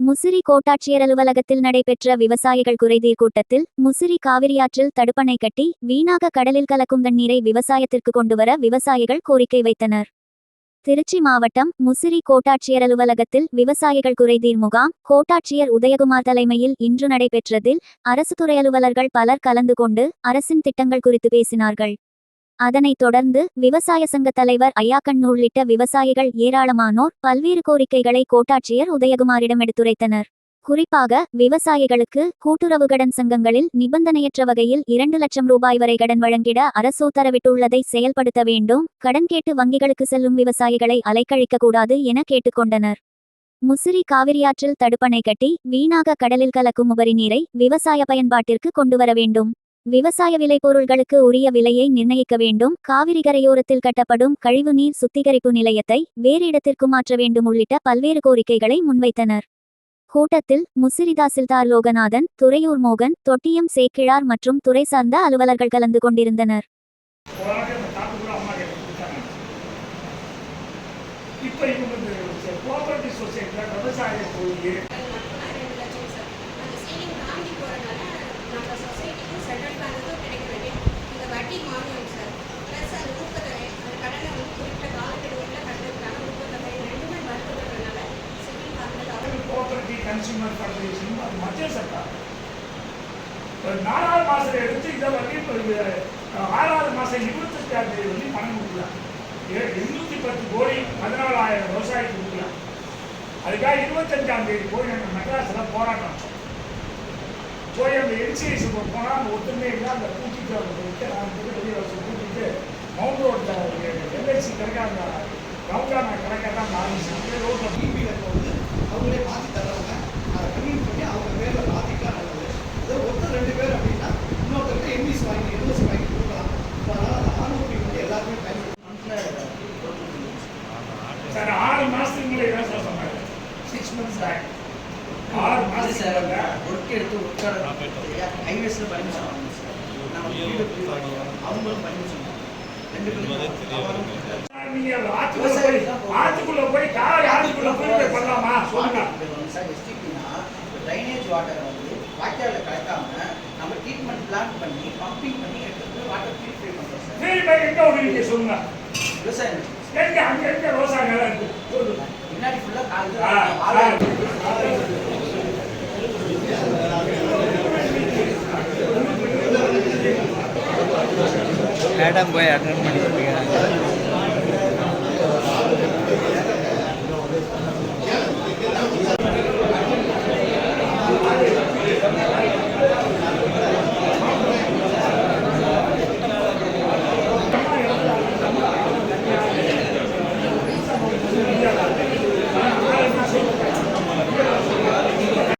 முசிறி கோட்டாட்சியர் அலுவலகத்தில் நடைபெற்ற விவசாயிகள் குறைதீர் கூட்டத்தில் முசிறி காவிரியாற்றில் தடுப்பணை கட்டி வீணாக கடலில் கலக்கும் தண்ணீரை விவசாயத்திற்கு கொண்டுவர விவசாயிகள் கோரிக்கை வைத்தனர். திருச்சி மாவட்டம் முசிறி கோட்டாட்சியர் அலுவலகத்தில் விவசாயிகள் குறைதீர் முகாம் கோட்டாட்சியர் உதயகுமார் தலைமையில் இன்று நடைபெற்றதில் அரசு துறை அலுவலர்கள் பலர் கலந்து கொண்டு அரசின் திட்டங்கள் குறித்து பேசினார்கள். அதனைத் தொடர்ந்து விவசாய சங்க தலைவர் ஐயாக்கண் உள்ளிட்ட விவசாயிகள் ஏராளமானோர் பல்வேறு கோரிக்கைகளை கோட்டாட்சியர் உதயகுமாரிடம் எடுத்துரைத்தனர். குறிப்பாக விவசாயிகளுக்கு கூட்டுறவு கடன் சங்கங்களில் நிபந்தனையற்ற வகையில் இரண்டு லட்சம் ரூபாய் வரை கடன் வழங்கிட அரசு உத்தரவிட்டுள்ளதை செயல்படுத்த வேண்டும் கடன் கேட்டு வங்கிகளுக்கு செல்லும் விவசாயிகளை அலைக்கழிக்க கூடாது என கேட்டுக்கொண்டனர். முசிறி காவிரியாற்றில் தடுப்பணை கட்டி வீணாக கடலில் கலக்கும் உபரி நீரை விவசாய பயன்பாட்டிற்கு கொண்டுவர வேண்டும். விவசாய விளைபொருள்களுக்கு உரிய விலையை நிர்ணயிக்க வேண்டும். காவிரி கரையோரத்தில் கட்டப்படும் கழிவுநீர் சுத்திகரிப்பு நிலையத்தை வேறு இடத்திற்கு மாற்ற வேண்டும் உள்ளிட்ட பல்வேறு கோரிக்கைகளை முன்வைத்தனர். கூட்டத்தில் முசிறி தாசில்தார் லோகநாதன் துறையூர் மோகன் தொட்டியம் சேக்கிழார் மற்றும் துறை சார்ந்த அலுவலர்கள் கலந்து கொண்டிருந்தனர். இப்போ இவங்க கோஆபரேட்டிவ் சொசைட்டியில் விவசாய போய் கன்சியூமர் ஃபெடரேஷன் அது மத்திய சட்டம். ஒரு நாலாவது மாதம் எடுத்து இதை வந்து இப்போ ஆறாவது மாதம் இருபத்தெட்டு தேதி வந்து பணம் கொடுக்கலாம் எண்ணூற்றி பத்து கோடி பதினாலாயிரம் விவசாயிக்கு கொடுக்கலாம் அதுக்காக இருபத்தஞ்சாம் தேதி போய் நம்ம மெட்ராஸில் போராட்டம். போய் அந்த என்சிஐசி போனால் அந்த ஒத்துமை இல்லை அந்த கூட்டிட்டு அவங்க போயிட்டு நான் போய் வெளியே வச்சு கூட்டிட்டு மவுண்ட் ரோட்டில் எல்ஐசி கிடைக்க அந்த ரவுண்டான கிடைக்க தான் அந்த ஆரம்பிச்சு ரோட்டில் டிபியில் வந்து அவங்களே பார்த்து பேக் ஆறு அது சார் ஒர்க் எடுத்து ஒர்க் ஹைவேஸ்ல பர்மிஷன் வாங்கணும் சார் வாங்கிக்கிறோம் அவங்களும் பர்மிஷன் ரெண்டு பேரும் நீங்க ஆத்துக்குள்ள போய் கார் ஆத்துக்குள்ள போய் பண்ணலாமா? சொல்லுங்க. சார் எஸ்டிபினா ட்ரைனேஜ் வாட்டரை வந்து வாய்க்காலில் கலக்காம நம்ம ட்ரீட்மெண்ட் பிளான் பண்ணி பம்பிங் பண்ணி எடுத்துட்டு வாட்டர் பியூரிஃபை பண்ணுறோம் சார். எங்க விடுவீங்க சொல்லுங்க. விவசாயம் எங்க அங்க எங்க ரோசா இருக்கு. முன்னாடி ஆ. மேடம் போய் அட்டன் பண்ணிட்டு